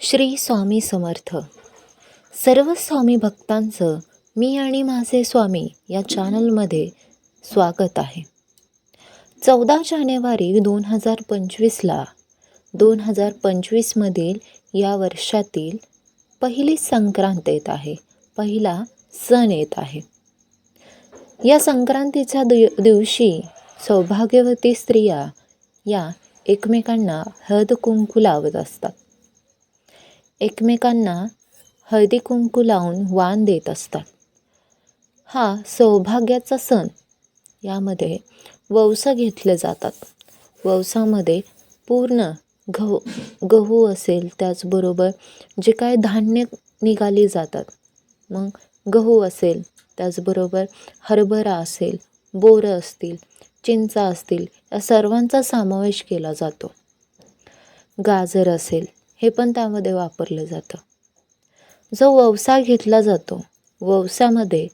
श्री स्वामी समर्थ. सर्व स्वामी भक्तांचं मी आणि माझे स्वामी या चॅनलमध्ये स्वागत आहे. चौदा जानेवारी दोन हजार पंचवीसला दोन हजार पंचवीसमधील या वर्षातील पहिली संक्रांत येत आहे पहिला सण येत आहे. या संक्रांतीच्या दि दिवशी सौभाग्यवती स्त्रिया या एकमेकांना हळद कुंकू लावत असतात. एकमेकांना हळदी कुंकू लावून वाण देत असतात. हा सौभाग्याचा सण. यामध्ये ववसं घेतले जातात. ववसामध्ये पूर्ण गहू गहू असेल त्याचबरोबर जे काय धान्य निघाली जातात. मग गहू असेल त्याचबरोबर हरभरा असेल बोरं असतील चिंचा असतील या सर्वांचा समावेश केला जातो. गाजर असेल हे पण त्यामध्ये वापरलं जातं. जो व्यवसाय घेतला जातो ववसामध्ये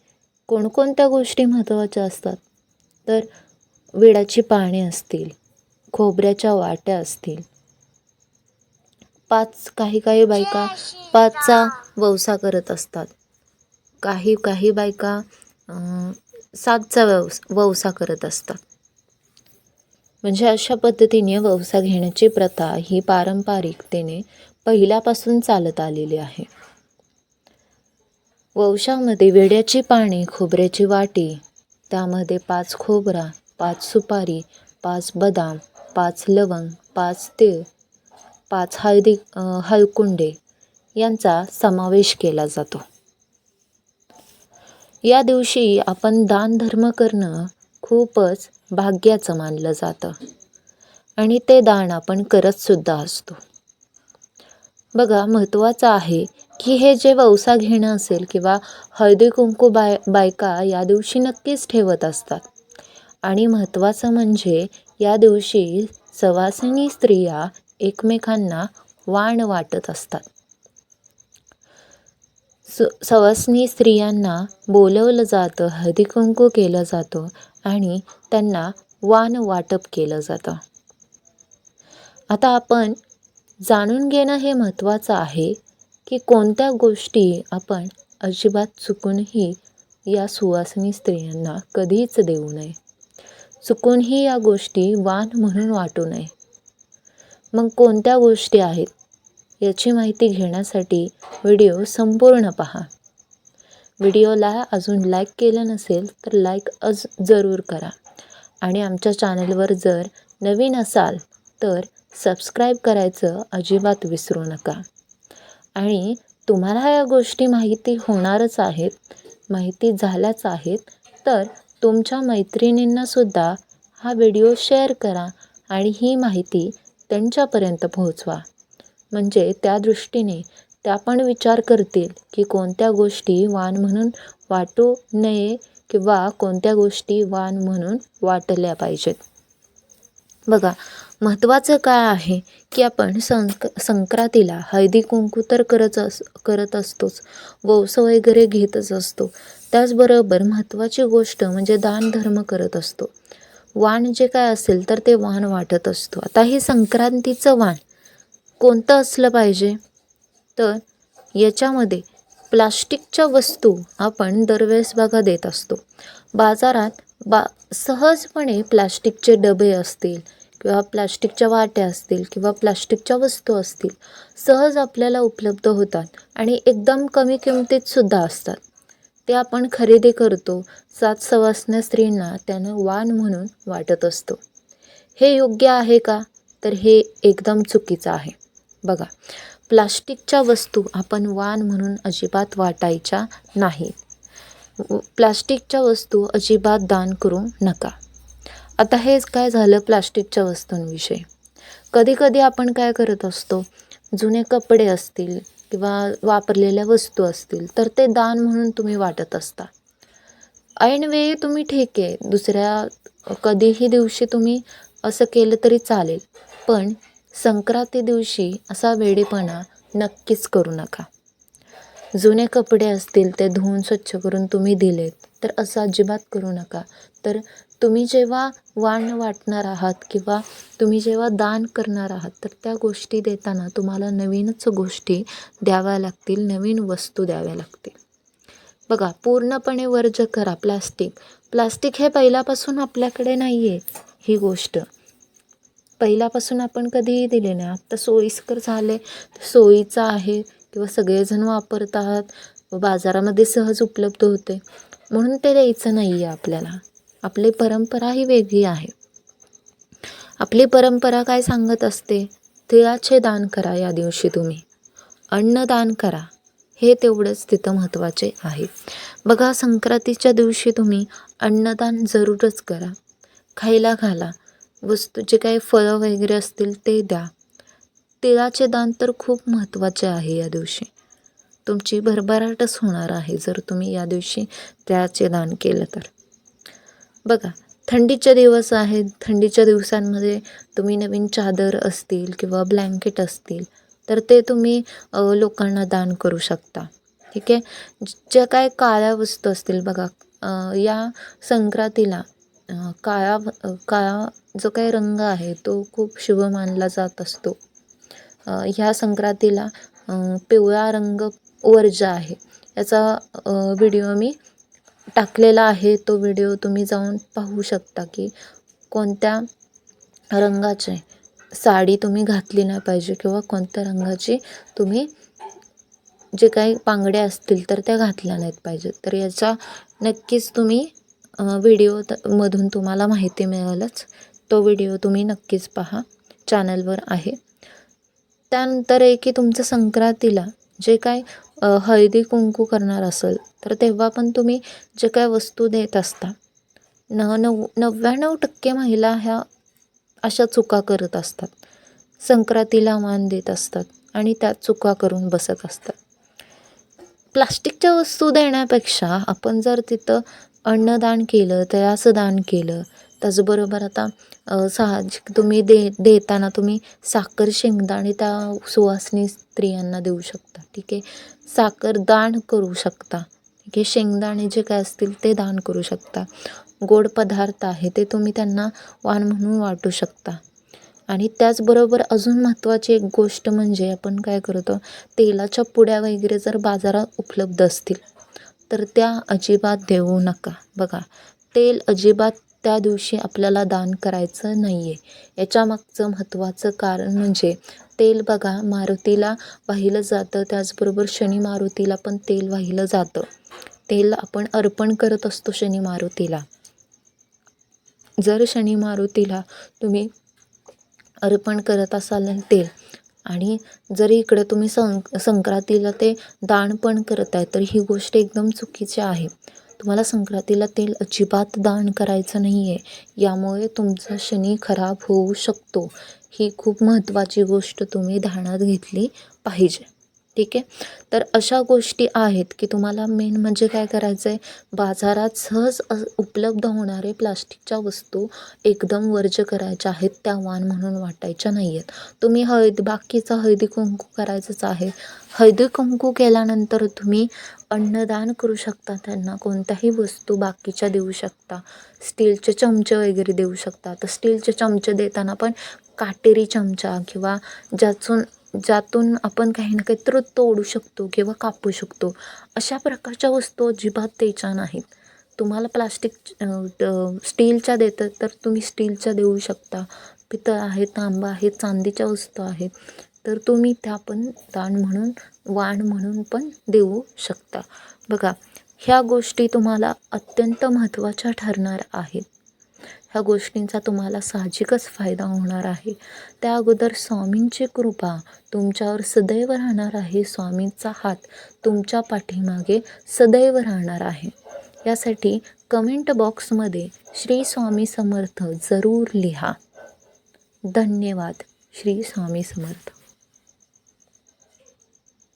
कोणकोणत्या गोष्टी महत्त्वाच्या असतात? तर विडाची पाने असतील खोबऱ्याच्या वाट्या असतील. पाच काही काही बायका पाचचा ववसा करत असतात. काही काही बायका सातचा व्यवस व्यवसाय करत असतात. म्हणजे अशा पद्धतीने ववसा घेण्याची प्रथा ही पारंपरिकतेने पहिल्यापासून चालत आलेली आहे. वंशामध्ये वेड्याची पाने खोबऱ्याची वाटी त्यामध्ये पाच खोबरा पाच सुपारी पाच बदाम पाच लवंग पाच तीळ पाच हळदी हळकुंडे यांचा समावेश केला जातो. या दिवशी आपण दानधर्म करणं खूपच भाग्याचं मानलं जातं. आणि ते दान आपण करतसुद्धा असतो. बघा महत्त्वाचं आहे की हे जे ववसा घेणं असेल किंवा हळदी कुंकू बाय बायका या दिवशी नक्कीच ठेवत असतात. आणि महत्त्वाचं म्हणजे या दिवशी सवासिनी स्त्रिया एकमेकांना वाण वाटत असतात. स सवासिनी स्त्रियांना बोलवलं जातं हळदीकुंकू केलं जातं आणि त्यांना वाण वाटप केलं जातं. आता आपण जाणून घेणं हे महत्त्वाचं आहे की कोणत्या गोष्टी आपण अजिबात चुकूनही या सुवासिनी स्त्रियांना कधीच देऊ नये. चुकूनही या गोष्टी वाण म्हणून वाटू नये. मग कोणत्या गोष्टी आहेत? याची माहिती घेण्यासाठी व्हिडिओ संपूर्ण पहा. व्हिडिओला अजून लाईक केलं नसेल तर लाईक अज जरूर करा. आणि आमच्या चॅनलवर जर नवीन असाल तर सबस्क्राईब करायचं अजिबात विसरू नका. आणि तुम्हाला या गोष्टी माहिती होणारच आहेत माहिती झाल्याच आहेत तर तुमच्या मैत्रिणींनासुद्धा हा व्हिडिओ शेअर करा आणि ही माहिती त्यांच्यापर्यंत पोहोचवा. म्हणजे त्या दृष्टीने त्या पण विचार करतील की कोणत्या गोष्टी वाण म्हणून वाटू नये किंवा कोणत्या गोष्टी वाण म्हणून वाटल्या पाहिजेत. बघा महत्त्वाचं काय आहे की आपण संक संक्रांतीला हळदी कुंकू तर करत अस करत असतोच वौस वगैरे घेतच असतो. त्याचबरोबर महत्त्वाची गोष्ट म्हणजे दानधर्म करत असतो. वाण जे काय असेल तर ते वाण वाटत असतो. आता हे संक्रांतीचं वाण कोणतं असलं पाहिजे? तर याच्यामध्ये प्लास्टिकच्या वस्तू आपण दरवेळेस बघा देत असतो. बाजारात बा सहजपणे प्लास्टिकचे डबे असतील किंवा प्लास्टिकच्या वाट्या असतील किंवा प्लास्टिकच्या वस्तू असतील सहज आपल्याला उपलब्ध होतात आणि एकदम कमी किमतीतसुद्धा असतात. ते आपण खरेदी करतो सात सवासण्या स्त्रींना त्यानं वाण म्हणून वाटत असतो. हे योग्य आहे का? तर हे एकदम चुकीचं आहे. बघा प्लास्टिकच्या वस्तू आपण वाण म्हणून अजिबात वाटायच्या नाहीत. प्लास्टिकच्या वस्तू अजिबात दान करू नका. आता हेच काय झालं प्लास्टिकच्या वस्तूंविषयी? कधीकधी आपण काय करत असतो जुने कपडे असतील किंवा वापरलेल्या वस्तू असतील तर ते दान म्हणून तुम्ही वाटत असता. ऐनवेळी तुम्ही ठीक आहे दुसऱ्या कधीही दिवशी तुम्ही असं केलं तरी चालेल पण संक्रांती दिवशी असा वेडेपणा नक्कीच करू नका. जुने कपडे असतील ते धुवून स्वच्छ करून तुम्ही दिलेत तर असं अजिबात करू नका. तर तुम्ही जेव्हा वाण वाटणार आहात किंवा तुम्ही जेव्हा दान करणार आहात तर त्या गोष्टी देताना तुम्हाला नवीनच गोष्टी द्याव्या लागतील नवीन वस्तू द्याव्या लागतील. बघा पूर्णपणे वर्ज करा प्लास्टिक. प्लास्टिक हे पहिल्यापासून आपल्याकडे नाही आहे ही गोष्ट. पहिल्यापासून आपण कधीही दिले नाही. आत्ता सोयीस्कर झाले सोयीचं आहे किंवा सगळेजण वापरतात बाजारामध्ये सहज उपलब्ध होते म्हणून ते द्यायचं नाही आहे आपल्याला. आपली परंपरा ही वेगळी आहे. आपली परंपरा काय सांगत असते? तिळाचे दान करा या दिवशी तुम्ही. अन्नदान करा. हे तेवढंच तिथं महत्त्वाचे आहे. बघा संक्रांतीच्या दिवशी तुम्ही अन्नदान जरूरच करा. खायला घाला. वस्तू जे काही फळं वगैरे असतील ते द्या. तिळाचे दान तर खूप महत्त्वाचे आहे या दिवशी. तुमची भरभराटच होणार आहे जर तुम्ही या दिवशी तिळाचे दान केलं तर. बघा थंडीचे दिवस आहेत. थंडीच्या दिवसांमध्ये तुम्ही नवीन चादर असतील किंवा ब्लँकेट असतील तर ते तुम्ही लोकांना दान करू शकता. ठीक आहे? ज्या काय काळ्या वस्तू असतील बघा या संक्रांतीला काळा काळा जो काही रंग आहे तो खूप शुभ मानला जात असतो. ह्या संक्रांतीला पिवळा रंग वर्ज्य आहे याचा व्हिडिओ मी टाकलेला आहे. तो व्हिडिओ तुम्ही जाऊन पाहू शकता की कोणत्या रंगाचे साडी तुम्ही घातली नाही पाहिजे किंवा कोणत्या रंगाची तुम्ही जे काही पांगड्या असतील तर त्या घातल्या नाहीत पाहिजेत. तर याचा नक्कीच तुम्ही व्हिडिओ मधून तुम्हाला माहिती मिळेलच. तो व्हिडिओ तुम्ही नक्कीच पहा. चॅनलवर आहे. त्यानंतर आहे की तुमचं संक्रांतीला जे काय हळदी कुंकू करणार असेल तर तेव्हा पण तुम्ही जे काय वस्तू देत असता न नव नव्याण्णव टक्के महिला ह्या अशा चुका करत असतात. संक्रांतीला मान देत असतात आणि त्या चुका करून बसत असतात. प्लास्टिकच्या वस्तू देण्यापेक्षा आपण जर तिथं अन्नदान केलं तयाचं दान केलं. त्याचबरोबर आता साहजिक तुम्ही दे देताना तुम्ही साखर शेंगदाणे त्या सुवासिनी स्त्रियांना देऊ शकता. ठीक आहे? साखर दान करू शकता. ठीक आहे? शेंगदाणे जे काय असतील ते दान करू शकता. गोड पदार्थ आहे ते तुम्ही त्यांना वाण म्हणून वाटू शकता. आणि त्याचबरोबर अजून महत्त्वाची एक गोष्ट म्हणजे आपण काय करतो तेलाच्या पुड्या वगैरे जर बाजारात उपलब्ध असतील तर त्या अजिबात देऊ नका. बघा तेल अजिबात त्या दिवशी आपल्याला दान करायचं नाही आहे याच्यामागचं महत्त्वाचं कारण म्हणजे तेल बघा मारुतीला वाहिलं जातं त्याचबरोबर शनी मारुतीला पण तेल वाहिलं जातं. तेल आपण अर्पण करत असतो शनी मारुतीला. जर शनी मारुतीला तुम्ही अर्पण करत असाल तेल आणि जरी इकडे तुम्ही सं संक्रांतीला ते दान पण करत आहे तर ही गोष्ट एकदम चुकीची आहे. तुम्हाला संक्रांतीला तेल अजिबात दान करायचं नाही आहे यामुळे तुमचा शनी खराब होऊ शकतो. ही खूप महत्त्वाची गोष्ट तुम्ही ध्यानात घेतली पाहिजे. ठीक आहे? तर अशा गोष्टी आहेत की तुम्हाला मेन म्हणजे काय करायचं आहे बाजारात सहज उपलब्ध होणारे प्लास्टिकच्या वस्तू एकदम वर्ज्य करायच्या आहेत त्या वाण म्हणून वाटायच्या नाही आहेत तुम्ही हळद बाकीचा हळदी कुंकू करायचंच आहे. हळदी कुंकू केल्यानंतर तुम्ही अन्नदान करू शकता त्यांना कोणत्याही वस्तू बाकीच्या देऊ शकता. स्टीलचे चमचे वगैरे देऊ शकता. तर स्टीलचे चमचे देताना पण काटेरी चमचा किंवा ज्यातून ज्यातून आपण काही ना काहीतरी तोडू शकतो किंवा कापू शकतो. अशा प्रकारच्या वस्तू अजिबात द्यायच्या नाहीत. तुम्हाला प्लास्टिक स्टीलच्या देतात तर तुम्ही स्टीलच्या देऊ शकता. पितळ आहे तांबा आहे चांदीच्या वस्तू आहेत. तर तुम्ही त्या पण दान म्हणून वाण म्हणून पण देऊ शकता. बघा ह्या गोष्टी तुम्हाला अत्यंत महत्त्वाच्या ठरणार आहेत. ह्या गोष्टींचा तुम्हाला साहजिकच फायदा होणार आहे. त्या अगोदर स्वामींची कृपा तुमच्यावर सदैव राहणार आहे. स्वामींचा हात तुमच्या पाठीमागे सदैव राहणार आहे. यासाठी कमेंट बॉक्समध्ये श्री स्वामी समर्थ जरूर लिहा. धन्यवाद. श्री स्वामी समर्थ.